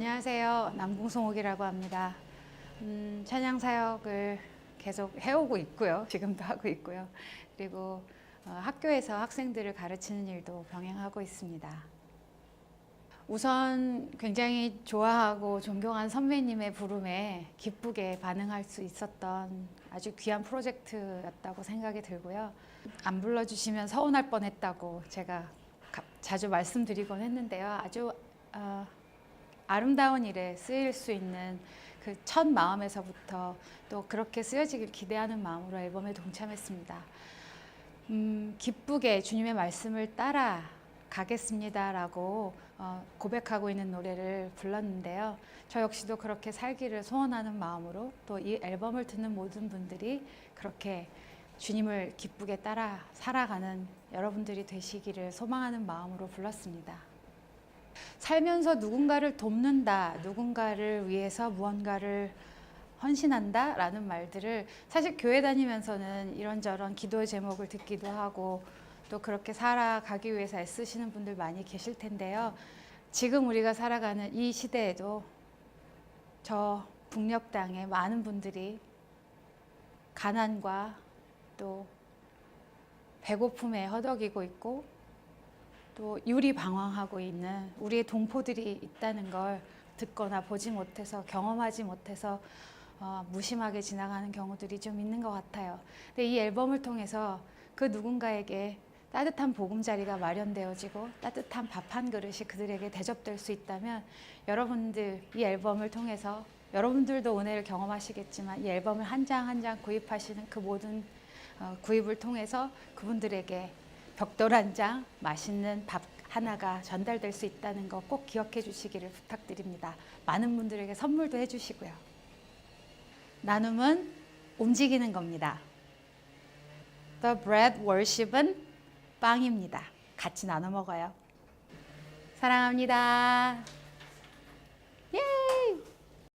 안녕하세요. 남궁송옥이라고 합니다. 음, 찬양 사역을 계속 해오고 있고요. 지금도 하고 있고요. 그리고 어, 학교에서 학생들을 가르치는 일도 병행하고 있습니다. 우선 굉장히 좋아하고 존경한 선배님의 부름에 기쁘게 반응할 수 있었던 아주 귀한 프로젝트였다고 생각이 들고요. 안 불러주시면 서운할 뻔했다고 제가 가- 자주 말씀드리곤 했는데요. 아주 어, 아름다운 일에 쓰일 수 있는 그 첫 마음에서부터 또 그렇게 쓰여지길 기대하는 마음으로 앨범에 동참했습니다. 음, 기쁘게 주님의 말씀을 따라 가겠습니다라고 어, 고백하고 있는 노래를 불렀는데요. 저 역시도 그렇게 살기를 소원하는 마음으로 또 이 앨범을 듣는 모든 분들이 그렇게 주님을 기쁘게 따라 살아가는 여러분들이 되시기를 소망하는 마음으로 불렀습니다. 살면서 누군가를 돕는다, 누군가를 위해서 무언가를 헌신한다 라는 말들을 사실 교회 다니면서는 이런저런 기도의 제목을 듣기도 하고 또 그렇게 살아가기 위해서 애쓰시는 분들 많이 계실 텐데요. 지금 우리가 살아가는 이 시대에도 저 북녘 땅에 많은 분들이 가난과 또 배고픔에 허덕이고 있고 또 유리 방황하고 있는 우리의 동포들이 있다는 걸 듣거나 보지 못해서 경험하지 못해서 어, 무심하게 지나가는 경우들이 좀 있는 것 같아요. 근데 이 앨범을 통해서 그 누군가에게 따뜻한 보금자리가 마련되어지고 따뜻한 밥 한 그릇이 그들에게 대접될 수 있다면 여러분들 이 앨범을 통해서 여러분들도 은혜를 경험하시겠지만 이 앨범을 한 장 한 장 구입하시는 그 모든 어, 구입을 통해서 그분들에게 벽돌 한 장, 맛있는 밥 하나가 전달될 수 있다는 거 꼭 기억해 주시기를 부탁드립니다. 많은 분들에게 선물도 해 주시고요. 나눔은 움직이는 겁니다. The bread worship은 빵입니다. 같이 나눠 먹어요. 사랑합니다. 예!